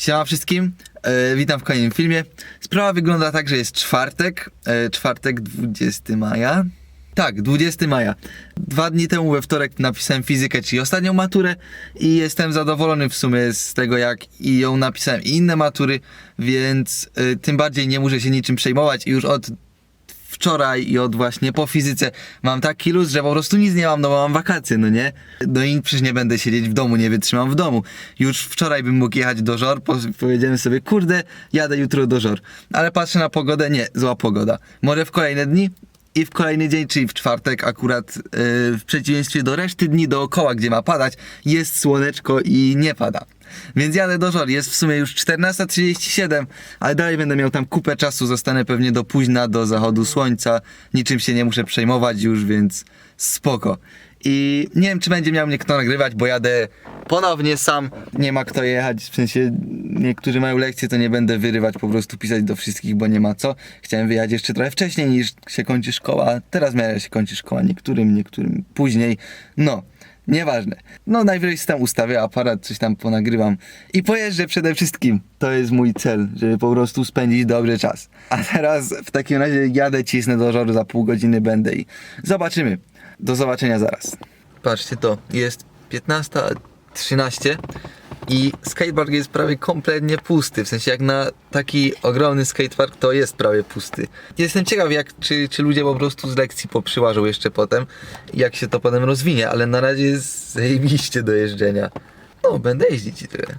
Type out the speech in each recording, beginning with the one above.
Siema wszystkim, e, witam w kolejnym filmie. Sprawa wygląda tak, że jest czwartek, e, czwartek 20 maja. Tak, 20 maja. Dwa dni temu we wtorek napisałem fizykę, czyli ostatnią maturę i jestem zadowolony w sumie z tego jak i ją napisałem i inne matury, więc e, tym bardziej nie muszę się niczym przejmować i już od wczoraj i od właśnie po fizyce mam taki luz, że po prostu nic nie mam, no bo mam wakacje, no nie? No i przecież nie będę siedzieć w domu, nie wytrzymam w domu. Już wczoraj bym mógł jechać do Żor, po- powiedziałem sobie, kurde, jadę jutro do Żor. Ale patrzę na pogodę, nie, zła pogoda. Może w kolejne dni? I w kolejny dzień, czyli w czwartek, akurat yy, w przeciwieństwie do reszty dni dookoła, gdzie ma padać, jest słoneczko i nie pada. Więc jadę do Żor. Jest w sumie już 14.37, ale dalej będę miał tam kupę czasu. Zostanę pewnie do późna, do zachodu słońca. Niczym się nie muszę przejmować już, więc spoko. I nie wiem, czy będzie miał mnie kto nagrywać, bo jadę ponownie sam. Nie ma kto jechać, w sensie niektórzy mają lekcje, to nie będę wyrywać, po prostu pisać do wszystkich, bo nie ma co. Chciałem wyjechać jeszcze trochę wcześniej niż się kończy szkoła. Teraz miała się kończy szkoła, niektórym, niektórym później. No. Nieważne. No najwyżej tam ustawię aparat, coś tam ponagrywam i pojeżdżę przede wszystkim. To jest mój cel, żeby po prostu spędzić dobry czas. A teraz w takim razie jadę, cisnę do żoru, za pół godziny będę i zobaczymy. Do zobaczenia zaraz. Patrzcie to, jest 15.13 i skatepark jest prawie kompletnie pusty. W sensie jak na taki ogromny skatepark to jest prawie pusty. Jestem ciekaw jak, czy, czy ludzie po prostu z lekcji poprzyłażą jeszcze potem jak się to potem rozwinie, ale na razie jest zajebiście do jeżdżenia. No, będę jeździć i tyle.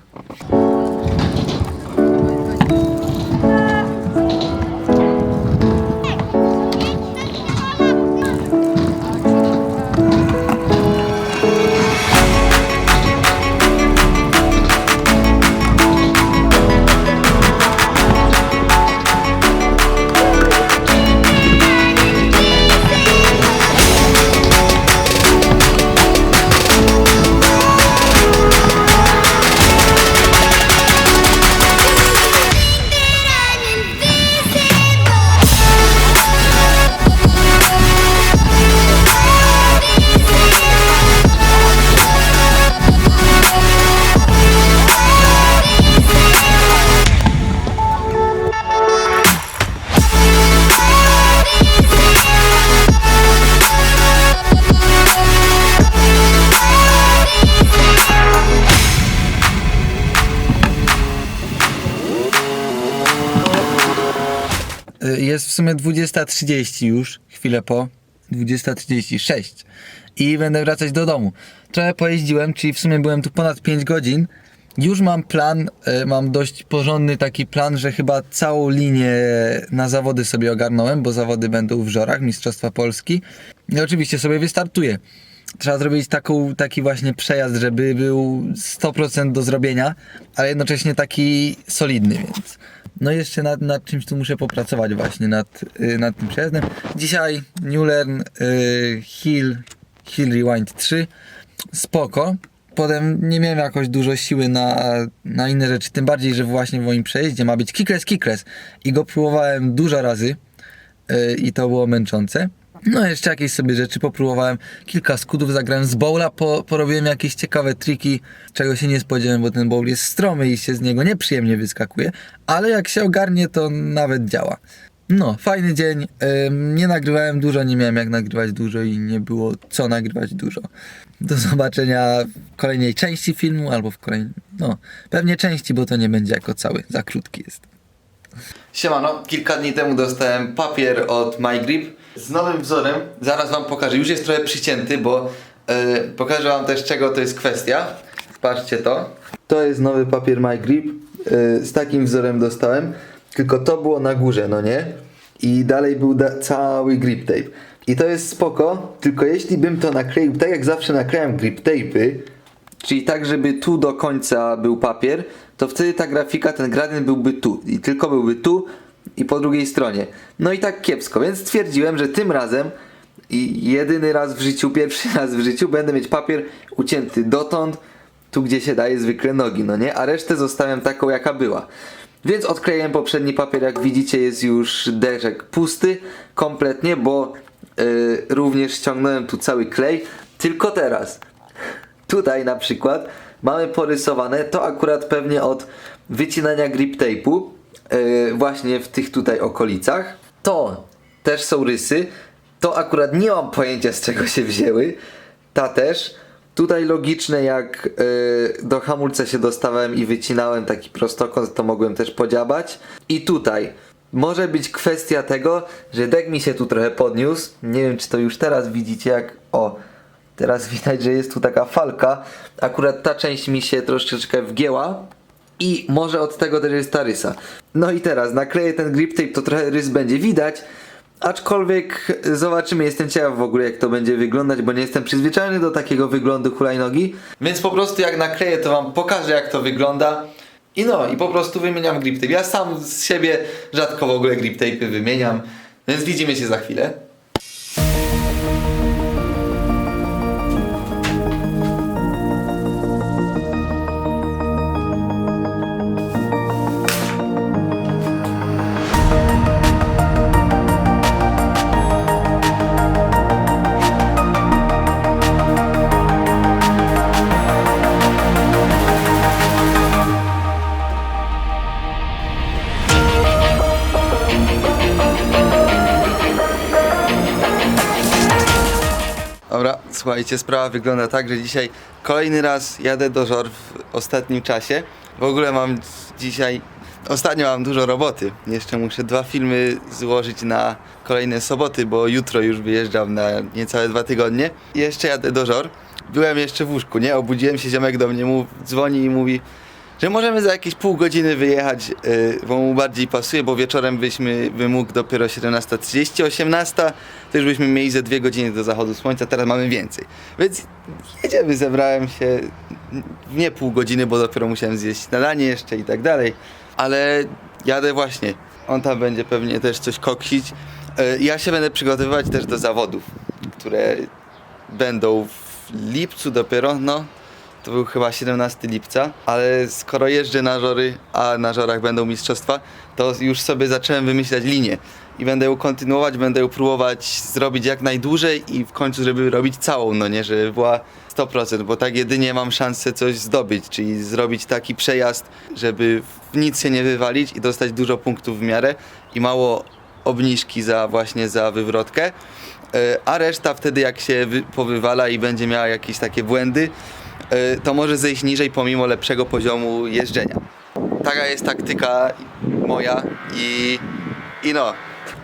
Jest w sumie 20.30 już, chwilę po. 20.36 i będę wracać do domu. Trochę pojeździłem, czyli w sumie byłem tu ponad 5 godzin. Już mam plan, y, mam dość porządny taki plan, że chyba całą linię na zawody sobie ogarnąłem, bo zawody będą w Żorach, Mistrzostwa Polski. I oczywiście sobie wystartuję. Trzeba zrobić taką, taki właśnie przejazd, żeby był 100% do zrobienia, ale jednocześnie taki solidny, więc no jeszcze nad, nad czymś tu muszę popracować właśnie, nad, y, nad tym przejazdem. Dzisiaj New Learn y, Hill, Hill Rewind 3, spoko. Potem nie miałem jakoś dużo siły na, na inne rzeczy, tym bardziej, że właśnie w moim przejeździe ma być kickless, kickless i go próbowałem dużo razy y, i to było męczące. No jeszcze jakieś sobie rzeczy popróbowałem, kilka skutów zagrałem z bowla, po, porobiłem jakieś ciekawe triki, czego się nie spodziewałem, bo ten bowl jest stromy i się z niego nieprzyjemnie wyskakuje, ale jak się ogarnie to nawet działa. No, fajny dzień, Ym, nie nagrywałem dużo, nie miałem jak nagrywać dużo i nie było co nagrywać dużo. Do zobaczenia w kolejnej części filmu albo w kolejnej, no pewnie części, bo to nie będzie jako cały, za krótki jest. Siemano, kilka dni temu dostałem papier od MyGrip z nowym wzorem. Zaraz wam pokażę. Już jest trochę przycięty, bo e, pokażę wam też czego to jest kwestia. Patrzcie to. To jest nowy papier MyGrip. E, z takim wzorem dostałem. Tylko to było na górze, no nie? I dalej był da- cały grip tape. I to jest spoko, tylko jeśli bym to nakleił tak jak zawsze naklejam grip tape'y, Czyli tak, żeby tu do końca był papier, to wtedy ta grafika, ten gradient byłby tu. I tylko byłby tu i po drugiej stronie. No i tak kiepsko, więc stwierdziłem, że tym razem i jedyny raz w życiu, pierwszy raz w życiu będę mieć papier ucięty dotąd, tu gdzie się daje zwykle nogi, no nie? A resztę zostawiam taką jaka była. Więc odkleiłem poprzedni papier, jak widzicie jest już deszek pusty kompletnie, bo yy, również ściągnąłem tu cały klej, tylko teraz Tutaj na przykład mamy porysowane, to akurat pewnie od wycinania grip tape'u yy, właśnie w tych tutaj okolicach. To też są rysy. To akurat nie mam pojęcia z czego się wzięły. Ta też. Tutaj logiczne jak yy, do hamulca się dostałem i wycinałem taki prostokąt, to mogłem też podziabać. I tutaj może być kwestia tego, że dek mi się tu trochę podniósł. Nie wiem czy to już teraz widzicie jak o teraz widać, że jest tu taka falka. Akurat ta część mi się troszeczkę wgięła. I może od tego też jest ta rysa. No i teraz nakleję ten grip tape, to trochę rys będzie widać. Aczkolwiek zobaczymy, jestem ciekaw w ogóle jak to będzie wyglądać, bo nie jestem przyzwyczajony do takiego wyglądu hulajnogi. Więc po prostu jak nakleję to wam pokażę jak to wygląda. I no, i po prostu wymieniam grip tape. Ja sam z siebie rzadko w ogóle grip tape'y wymieniam, więc widzimy się za chwilę. Słuchajcie, sprawa wygląda tak, że dzisiaj kolejny raz jadę do żor w ostatnim czasie. W ogóle mam dzisiaj, ostatnio mam dużo roboty. Jeszcze muszę dwa filmy złożyć na kolejne soboty, bo jutro już wyjeżdżam na niecałe dwa tygodnie. I jeszcze jadę do żor. Byłem jeszcze w łóżku, nie? Obudziłem się, ziomek do mnie mów, dzwoni i mówi, że możemy za jakieś pół godziny wyjechać, yy, bo mu bardziej pasuje, bo wieczorem byśmy by mógł dopiero 17.30, 18, to już byśmy mieli ze dwie godziny do zachodu słońca, teraz mamy więcej. Więc jedziemy, zebrałem się nie pół godziny, bo dopiero musiałem zjeść śniadanie jeszcze i tak dalej, ale jadę właśnie. On tam będzie pewnie też coś koksić. Yy, ja się będę przygotowywać też do zawodów, które będą w lipcu dopiero, no to był chyba 17 lipca, ale skoro jeżdżę na żory, a na żorach będą mistrzostwa, to już sobie zacząłem wymyślać linię i będę ją kontynuować, będę ją próbować zrobić jak najdłużej i w końcu, żeby robić całą, no nie, żeby była 100%, bo tak jedynie mam szansę coś zdobyć, czyli zrobić taki przejazd, żeby w nic się nie wywalić i dostać dużo punktów w miarę i mało obniżki za właśnie za wywrotkę. E, A reszta wtedy jak się wy, powywala i będzie miała jakieś takie błędy, to może zejść niżej pomimo lepszego poziomu jeżdżenia. Taka jest taktyka moja i, i no.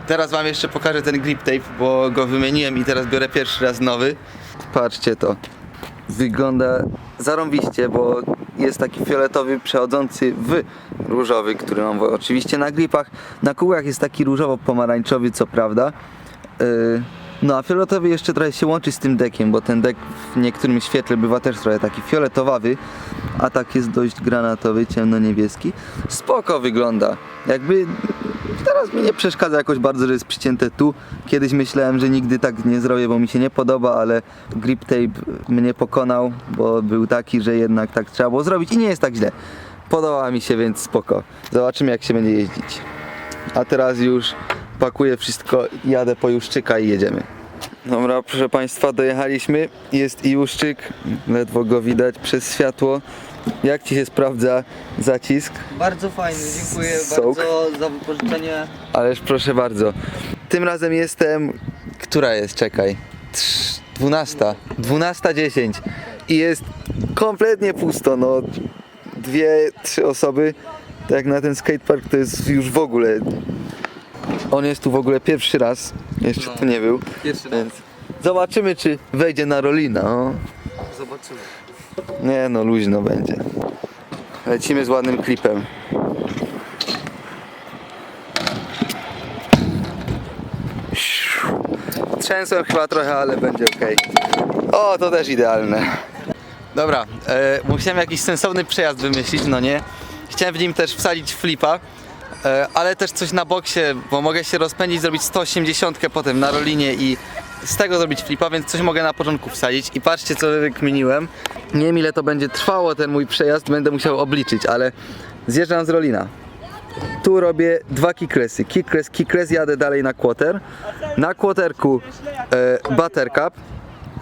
Teraz wam jeszcze pokażę ten grip tape, bo go wymieniłem i teraz biorę pierwszy raz nowy. Patrzcie to. Wygląda zarąbiście, bo jest taki fioletowy przechodzący w różowy, który mam oczywiście na gripach. Na kółkach jest taki różowo-pomarańczowy, co prawda. Yy, no a fioletowy jeszcze trochę się łączy z tym dekiem, bo ten dek w niektórym świetle bywa też trochę taki fioletowawy, a tak jest dość granatowy, ciemno-niebieski. Spoko wygląda. Jakby teraz mi nie przeszkadza jakoś bardzo, że jest przycięte tu. Kiedyś myślałem, że nigdy tak nie zrobię, bo mi się nie podoba, ale grip tape mnie pokonał, bo był taki, że jednak tak trzeba było zrobić i nie jest tak źle. Podoba mi się, więc spoko. Zobaczymy jak się będzie jeździć. A teraz już pakuję wszystko, jadę po Juszczyka i jedziemy. Dobra, proszę Państwa, dojechaliśmy. Jest i Juszczyk, ledwo go widać przez światło. Jak Ci się sprawdza zacisk? Bardzo fajny, dziękuję Sok. bardzo za wypożyczenie. Ależ proszę bardzo. Tym razem jestem. Która jest? Czekaj. Trz- 12. 12.10. I jest kompletnie pusto. No, dwie, trzy osoby. Tak jak na ten skatepark to jest już w ogóle. On jest tu w ogóle pierwszy raz. Jeszcze tu nie był. Pierwszy Więc zobaczymy, czy wejdzie na Rolina. O. Zobaczymy. Nie no, luźno będzie. Lecimy z ładnym klipem. Trzęsłem chyba trochę, ale będzie ok. O, to też idealne. Dobra, e, musiałem jakiś sensowny przejazd wymyślić, no nie? Chciałem w nim też wsadzić flipa, ale też coś na boksie, bo mogę się rozpędzić, zrobić 180 potem na rolinie i z tego zrobić flipa, więc coś mogę na początku wsadzić. I patrzcie, co wykminiłem. Nie wiem, ile to będzie trwało ten mój przejazd, będę musiał obliczyć, ale zjeżdżam z rolina. Tu robię dwa kickresy. Kickres, kickres, jadę dalej na quarter. Na quarterku e, buttercup.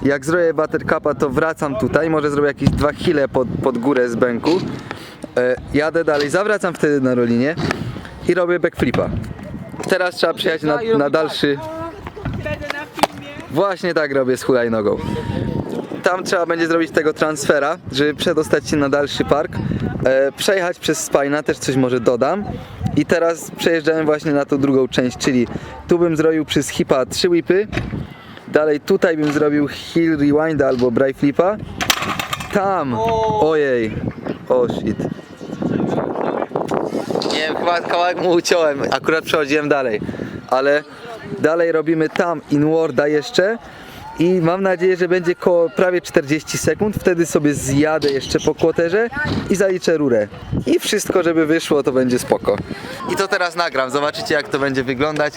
Jak zrobię buttercupa, to wracam tutaj. Może zrobię jakieś dwa hile pod, pod górę z bęku. E, jadę dalej, zawracam wtedy na rolinie i robię backflipa. Teraz trzeba przyjechać na, na dalszy... Właśnie tak robię z hulajnogą. Tam trzeba będzie zrobić tego transfera, żeby przedostać się na dalszy park. E, przejechać przez Spina, też coś może dodam. I teraz przejeżdżałem właśnie na tą drugą część, czyli tu bym zrobił przez hipa 3 whipy. Dalej tutaj bym zrobił hill rewind albo bray flipa. Tam! Ojej! O shit. Nie wiem, chyba kawałek mu uciąłem, akurat przechodziłem dalej. Ale dalej robimy tam inwarda jeszcze. I mam nadzieję, że będzie koło prawie 40 sekund. Wtedy sobie zjadę jeszcze po kłoterze i zaliczę rurę. I wszystko, żeby wyszło, to będzie spoko. I to teraz nagram, zobaczycie jak to będzie wyglądać.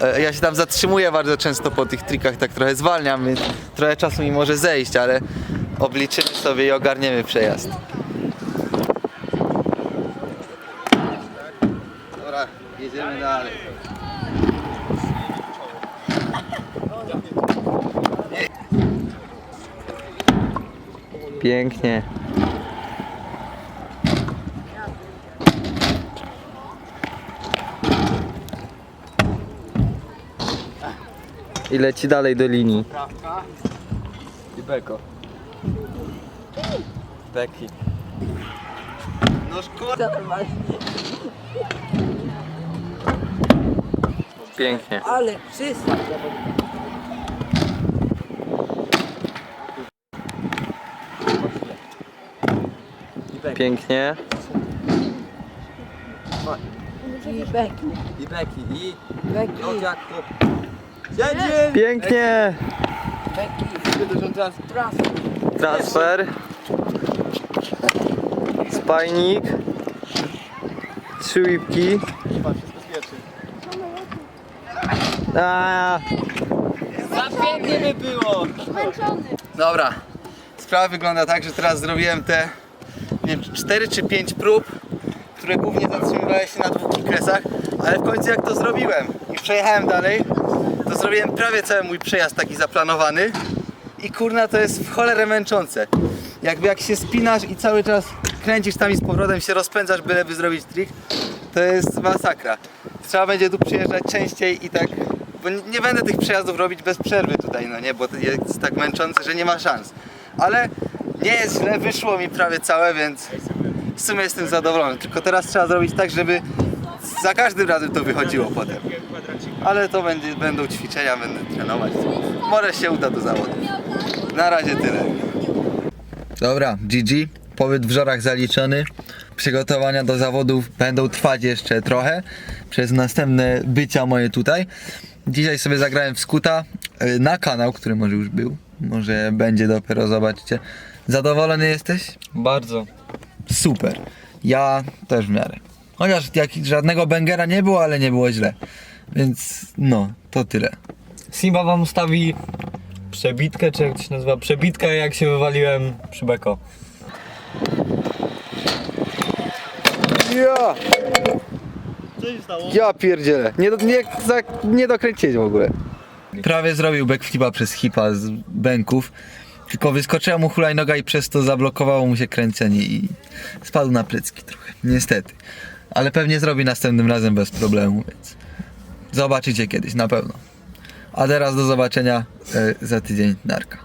E, Ja się tam zatrzymuję bardzo często po tych trikach, tak trochę zwalniam, więc trochę czasu mi może zejść, ale obliczymy sobie i ogarniemy przejazd. Jedziemy dalej. Pięknie. I leci dalej do linii. I beko. Beki. No szkoda. Pięknie. Ale czysto. Pięknie. I beki. I beki. I Beki. to. Jedzie! Pięknie. Beki. Traf. Transfer. Spajnik. Trzy łipki. A, Za pięknie by było! Dobra. Sprawa wygląda tak, że teraz zrobiłem te nie wiem, 4 czy 5 prób, które głównie zatrzymywały się na dwóch kresach, ale w końcu jak to zrobiłem i przejechałem dalej, to zrobiłem prawie cały mój przejazd taki zaplanowany i kurna to jest w cholerę męczące. Jakby jak się spinasz i cały czas kręcisz tam i z powrotem się rozpędzasz, byleby zrobić trik, to jest masakra. Trzeba będzie tu przyjeżdżać częściej i tak, bo nie- będę tych przejazdów robić bez przerwy tutaj, no nie, bo to jest tak męczące, że nie ma szans. Ale nie jest źle, wyszło mi prawie całe, więc w sumie jestem zadowolony. Tylko teraz trzeba zrobić tak, żeby za każdym razem to wychodziło potem. Ale to będzie, będą ćwiczenia, będę trenować. Może się uda do zawodu. Na razie tyle. Dobra, GG. Pobyt w żorach zaliczony. Przygotowania do zawodów będą trwać jeszcze trochę przez następne bycia moje tutaj. Dzisiaj sobie zagrałem w skuta y, na kanał, który może już był. Może będzie dopiero, zobaczcie. Zadowolony jesteś? Bardzo. Super. Ja też w miarę. Chociaż jak, żadnego bangera nie było, ale nie było źle. Więc no, to tyle. Simba wam ustawi przebitkę, czy jak to się nazywa? Przebitkę jak się wywaliłem przy Beko. Ja! Ja pierdzielę. Nie, do- nie, za, nie dokręciłeś w ogóle. Prawie zrobił backflipa przez hipa z bęków. Tylko wyskoczyła mu hulajnoga i przez to zablokowało mu się kręcenie i spadł na plecki trochę. Niestety. Ale pewnie zrobi następnym razem bez problemu, więc zobaczycie kiedyś, na pewno. A teraz do zobaczenia e, za tydzień. Narka.